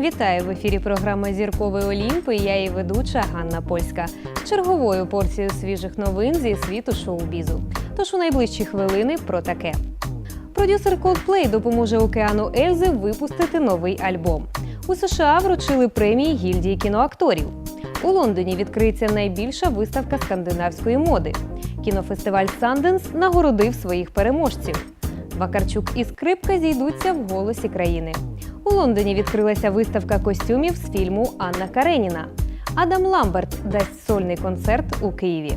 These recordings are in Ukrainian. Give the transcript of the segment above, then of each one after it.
Вітаю в ефірі програма Зірковий Олімп. і Я її ведуча Ганна Польська черговою порцією свіжих новин зі світу шоу-бізу. Тож у найближчі хвилини про таке. Продюсер Coldplay допоможе океану Ельзи випустити новий альбом. У США вручили премії гільдії кіноакторів. У Лондоні відкриється найбільша виставка скандинавської моди. Кінофестиваль Санденс нагородив своїх переможців. Вакарчук і скрипка зійдуться в голосі країни. У Лондоні відкрилася виставка костюмів з фільму Анна Кареніна. Адам Ламберт дасть сольний концерт у Києві.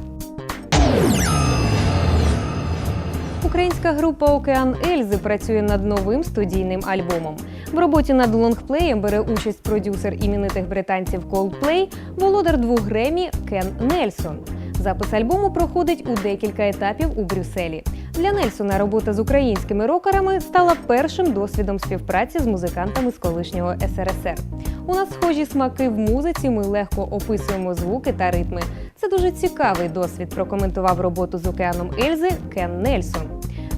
Українська група Океан Ельзи працює над новим студійним альбомом. В роботі над лонгплеєм бере участь продюсер іменитих британців Coldplay, володар двох Гремі Кен Нельсон. Запис альбому проходить у декілька етапів у Брюсселі. Для Нельсона робота з українськими рокерами стала першим досвідом співпраці з музикантами з колишнього СРСР. У нас схожі смаки в музиці. Ми легко описуємо звуки та ритми. Це дуже цікавий досвід. Прокоментував роботу з океаном Ельзи Кен Нельсон.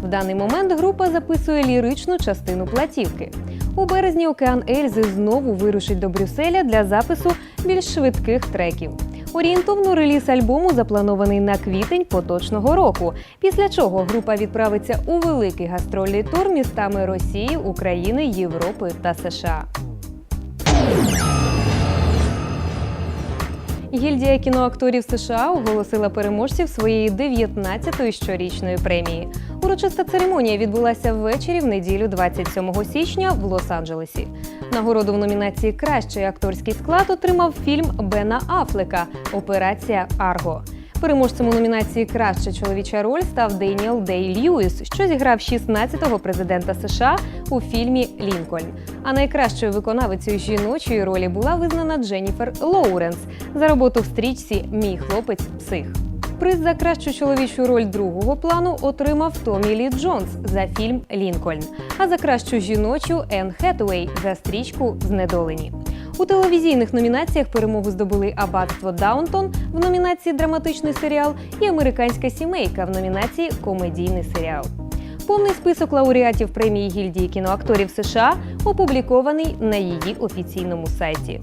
В даний момент група записує ліричну частину платівки. У березні океан Ельзи знову вирушить до Брюсселя для запису більш швидких треків. Орієнтовно реліз альбому запланований на квітень поточного року. Після чого група відправиться у великий гастрольний тур містами Росії, України, Європи та США. Гільдія кіноакторів США оголосила переможців своєї 19-ї щорічної премії. Урочиста церемонія відбулася ввечері в неділю 27 січня в Лос-Анджелесі. Нагороду в номінації Кращий акторський склад отримав фільм Бена Афлека Операція Арго. Переможцем у номінації Краща чоловіча роль став Деніел Дей Льюіс, що зіграв 16-го президента США у фільмі Лінкольн. А найкращою виконавицею жіночої ролі була визнана Дженніфер Лоуренс за роботу в стрічці Мій хлопець псих. Приз за кращу чоловічу роль другого плану отримав Томі Лі Джонс за фільм Лінкольн, а за кращу жіночу Енн Хетуей за стрічку Знедолені. У телевізійних номінаціях перемогу здобули Аббатство Даунтон в номінації Драматичний серіал і Американська сімейка в номінації Комедійний серіал. Повний список лауреатів премії гільдії кіноакторів США опублікований на її офіційному сайті.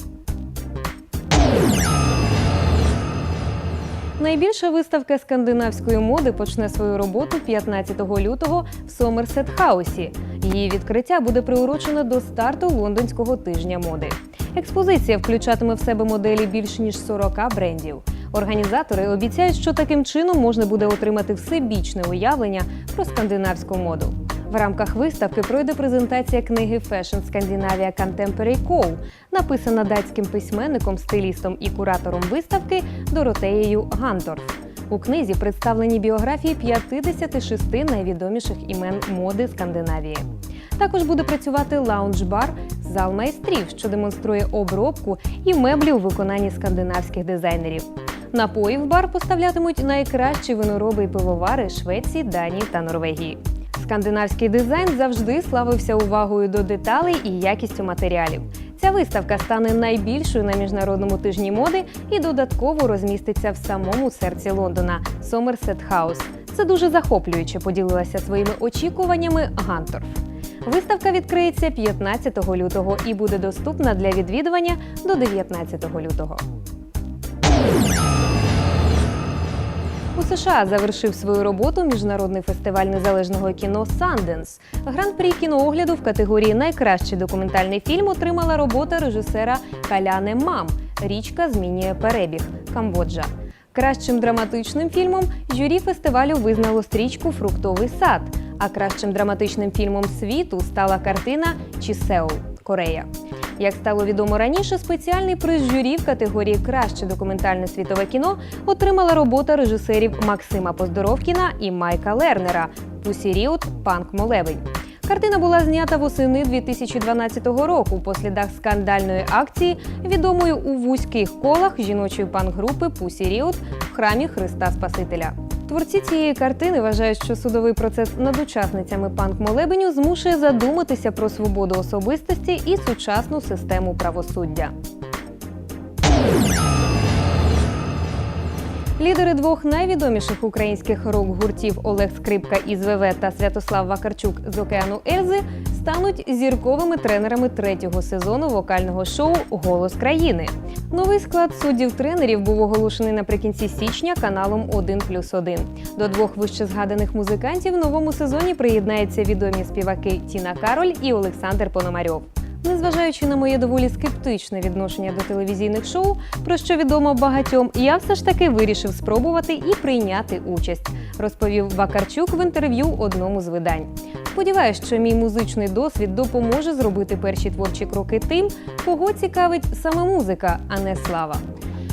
Найбільша виставка скандинавської моди почне свою роботу 15 лютого в Сомерсет Хаусі. Її відкриття буде приурочено до старту лондонського тижня моди. Експозиція включатиме в себе моделі більш ніж 40 брендів. Організатори обіцяють, що таким чином можна буде отримати всебічне уявлення про скандинавську моду. В рамках виставки пройде презентація книги Fashion Scandinavia Contemporary Co., написана датським письменником, стилістом і куратором виставки Доротеєю Ганторф. У книзі представлені біографії 56 найвідоміших імен моди Скандинавії. Також буде працювати лаунж-бар зал майстрів, що демонструє обробку і меблі у виконанні скандинавських дизайнерів. Напої в бар поставлятимуть найкращі винороби і пивовари Швеції, Данії та Норвегії. Скандинавський дизайн завжди славився увагою до деталей і якістю матеріалів. Ця виставка стане найбільшою на міжнародному тижні моди і додатково розміститься в самому серці Лондона Сомерсет Хаус. Це дуже захоплююче поділилася своїми очікуваннями Ганторф. Виставка відкриється 15 лютого і буде доступна для відвідування до 19 лютого. У США завершив свою роботу міжнародний фестиваль незалежного кіно Санденс. Гран-прі кіноогляду в категорії Найкращий документальний фільм отримала робота режисера Каляне Мам Річка змінює перебіг Камбоджа. Кращим драматичним фільмом журі фестивалю визнало стрічку Фруктовий сад. А кращим драматичним фільмом світу стала картина Чісеул Корея. Як стало відомо раніше, спеціальний приз журі в категорії Краще документальне світове кіно отримала робота режисерів Максима Поздоровкіна і Майка Лернера Пусі Ріот Панк Молевень. Картина була знята восени 2012 року по слідах скандальної акції, відомої у вузьких колах жіночої панк-групи Пусі в храмі Христа Спасителя. Творці цієї картини вважають, що судовий процес над учасницями панк-молебеню змушує задуматися про свободу особистості і сучасну систему правосуддя. Лідери двох найвідоміших українських рок-гуртів Олег Скрипка із ВВ та Святослав Вакарчук з океану Ельзи стануть зірковими тренерами третього сезону вокального шоу Голос країни. Новий склад суддів тренерів був оголошений наприкінці січня каналом 1 плюс 1. До двох вище згаданих музикантів в новому сезоні приєднаються відомі співаки Тіна Кароль і Олександр Пономарьов. Незважаючи на моє доволі скептичне відношення до телевізійних шоу, про що відомо багатьом, я все ж таки вирішив спробувати і прийняти участь, розповів Вакарчук в інтерв'ю одному з видань. Сподіваюсь, що мій музичний досвід допоможе зробити перші творчі кроки тим, кого цікавить саме музика, а не слава.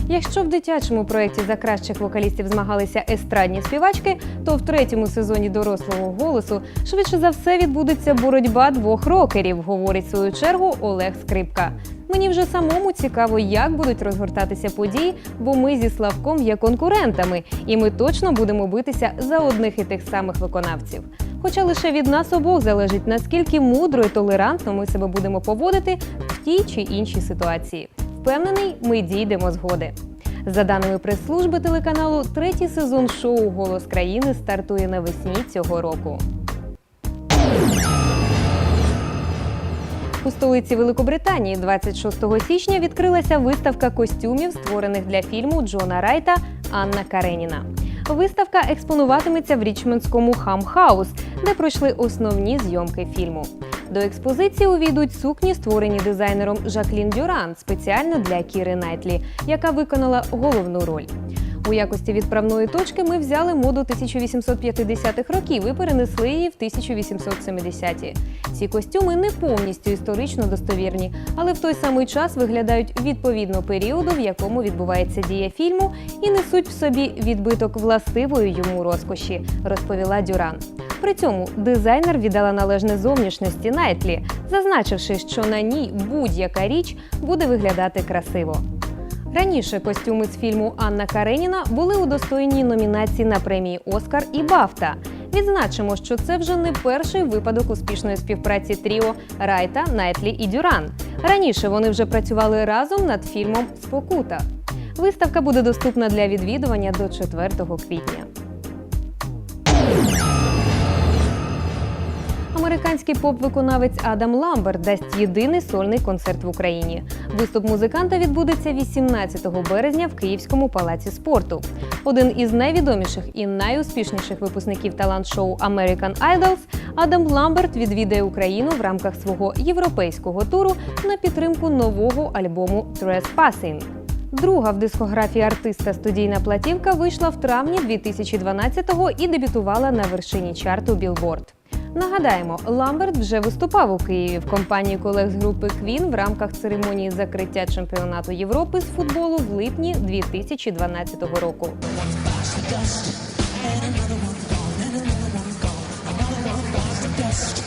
Якщо в дитячому проєкті за кращих вокалістів змагалися естрадні співачки, то в третьому сезоні дорослого голосу швидше за все відбудеться боротьба двох рокерів, говорить свою чергу Олег Скрипка. Мені вже самому цікаво, як будуть розгортатися події, бо ми зі Славком є конкурентами, і ми точно будемо битися за одних і тих самих виконавців. Хоча лише від нас обох залежить, наскільки мудро і толерантно ми себе будемо поводити в тій чи іншій ситуації. Впевнений, ми дійдемо згоди. За даними прес-служби телеканалу, третій сезон шоу Голос країни стартує навесні цього року. У столиці Великобританії 26 січня відкрилася виставка костюмів, створених для фільму Джона Райта Анна Кареніна. Виставка експонуватиметься в Річмондському Хам-хаус, де пройшли основні зйомки фільму. До експозиції увійдуть сукні, створені дизайнером Жаклін Дюран спеціально для Кіри Найтлі, яка виконала головну роль. У якості відправної точки ми взяли моду 1850-х років і перенесли її в 1870-ті. Ці костюми не повністю історично достовірні, але в той самий час виглядають відповідно періоду, в якому відбувається дія фільму, і несуть в собі відбиток властивої йому розкоші, розповіла Дюран. При цьому дизайнер віддала належне зовнішності Найтлі, зазначивши, що на ній будь-яка річ буде виглядати красиво. Раніше костюми з фільму Анна Кареніна були удостоєні номінації на премії Оскар і Бафта. Відзначимо, що це вже не перший випадок успішної співпраці тріо Райта, Найтлі і Дюран. Раніше вони вже працювали разом над фільмом Спокута. Виставка буде доступна для відвідування до 4 квітня. Американський поп-виконавець Адам Ламберт дасть єдиний сольний концерт в Україні. Виступ музиканта відбудеться 18 березня в Київському палаці спорту. Один із найвідоміших і найуспішніших випускників талант-шоу American Idols Адам Ламберт відвідає Україну в рамках свого європейського туру на підтримку нового альбому Trespassing. Друга в дискографії артиста студійна платівка вийшла в травні 2012-го і дебютувала на вершині чарту Billboard. Нагадаємо, Ламберт вже виступав у Києві в компанії колег з групи Квін в рамках церемонії закриття чемпіонату Європи з футболу в липні 2012 року. На